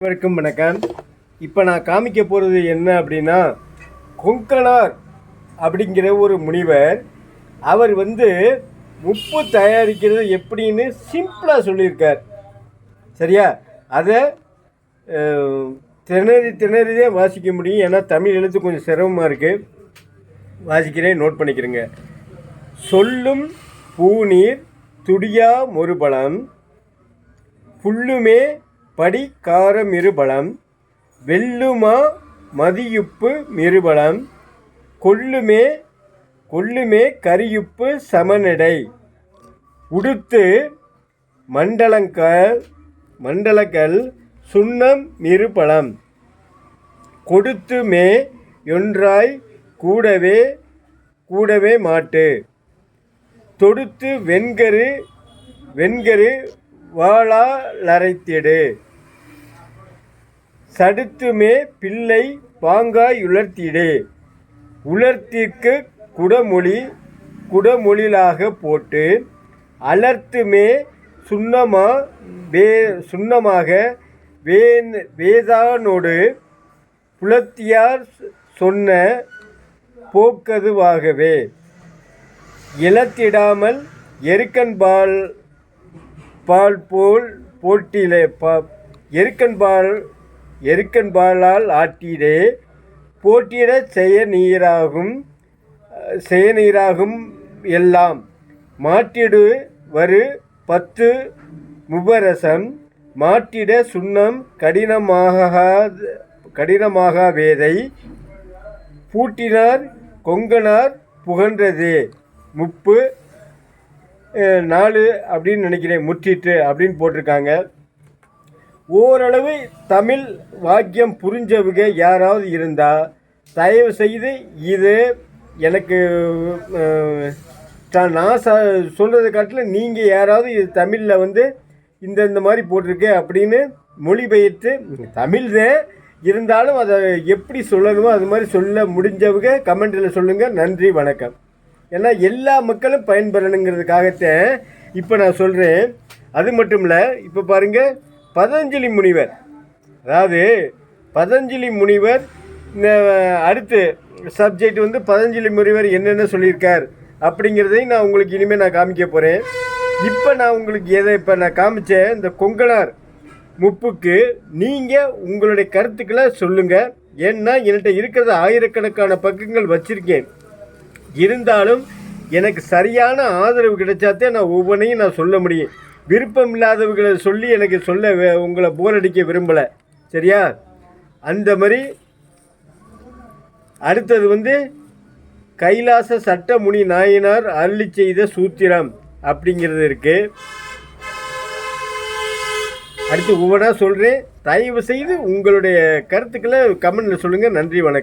அனைவருக்கும் வணக்கம். இப்போ நான் காமிக்க போகிறது என்ன அப்படின்னா கொங்கனார் அப்படிங்கிற ஒரு முனிவர் அவர் வந்து உப்பு தயாரிக்கிறது எப்படின்னு சிம்பிளாக சொல்லியிருக்கார். சரியா? அதை திணறி திணறிதே வாசிக்க முடியும். ஏன்னா தமிழ் எழுத்து கொஞ்சம் சிரமமாக இருக்குது வாசிக்கிறேன் நோட் பண்ணிக்கிறேங்க. சொல்லும் பூநீர் துடியா மொறுபலம் புல்லுமே படிக்கார மிருபலம் வெல்லுமா மதியுப்பு மிருபலம் கொல்லுமே கொல்லுமே கரியுப்பு சமநடை. உடுத்து மண்டலங்கள் மண்டலங்கள் சுண்ணம் மிருபலம். கொடுத்துமே ஒன்றாய் கூடவே கூடவே மாட்டு. தொடுத்து வெண்கரு வெண்கரு வாழாலரைத்திடு சடுத்துமே பிள்ளை பாங்காய் உலர்த்திற்கு குடமொழி குடமொழிலாக போட்டு அலர்த்துமே சுண்ணமா வே சுண்ணமாக வேன் வேதானோடு புலத்தியார் சொன்ன போக்கதுவாகவே. இழத்திடாமல் எருக்கன்பால் பால் போல் போட்டிலே பா எருக்கன்பால் எருக்கன்பாலால் ஆட்டிடே போட்டியிடச் செய்ய நீராகும் செய்ய நீராகும் எல்லாம். மாற்றிடு வரு பத்து முபரசம் மாட்டிட சுண்ணம் கடினமாக கடினமாக வேதை. பூட்டினார் கொங்கனார் புகன்றது. முப்பு நாலு அப்படின்னு நினைக்கிறேன் முற்றிட்டு அப்படின்னு போட்டிருக்காங்க. ஓரளவு தமிழ் வாக்கியம் புரிஞ்சவங்க யாராவது இருந்தால் தயவு செய்து இது எனக்கு நான் ச சொல்கிறத காட்டில் நீங்கள் யாராவது இது தமிழில் வந்து இந்த இந்த மாதிரி போட்டிருக்கு அப்படின்னு மொழிபெயர்த்து தமிழ் தான் இருந்தாலும் அதை எப்படி சொல்லணுமோ அது மாதிரி சொல்ல முடிஞ்சவங்க கமெண்ட்டில் சொல்லுங்கள் நன்றி வணக்கம். ஏன்னா எல்லா மக்களும் பயன்பெறணுங்கிறதுக்காகத்தான் இப்போ நான் சொல்கிறேன் அது மட்டும் இல்லை இப்போ பாருங்கள் பதஞ்சலி முனிவர். அதாவது பதஞ்சலி முனிவர் இந்த அடுத்து சப்ஜெக்ட் வந்து பதஞ்சலி முனிவர் என்னென்ன சொல்லியிருக்கார் அப்படிங்கிறதையும் நான் உங்களுக்கு இனிமேல் நான் காமிக்க போகிறேன் இப்போ நான் உங்களுக்கு எதை இப்போ நான் காமிச்ச இந்த கொங்கனார் முப்புக்கு நீங்கள் உங்களுடைய கருத்துக்களை சொல்லுங்கள் ஏன்னா என்கிட்ட இருக்கிறத ஆயிரக்கணக்கான பக்கங்கள் வச்சுருக்கேன். இருந்தாலும் எனக்கு சரியான ஆதரவு கிடைச்சாத்தே நான் ஒவ்வொன்றையும் நான் சொல்ல முடியும். விருப்பம் இல்லாதவர்களை சொல்லி எனக்கு சொல்ல வே- உங்களை போர் அடிக்க விரும்பலை. சரியா? அந்த மாதிரி அடுத்தது வந்து கைலாச சட்டமுனி நாயனார் அருளி செய்த சூத்திரம் அப்படிங்கிறது இருக்குது அடுத்து ஒவ்வொன்றா சொல்கிறேன் தயவு செய்து உங்களுடைய கருத்துக்களை கமெண்டில் சொல்லுங்கள் நன்றி வணக்கம்.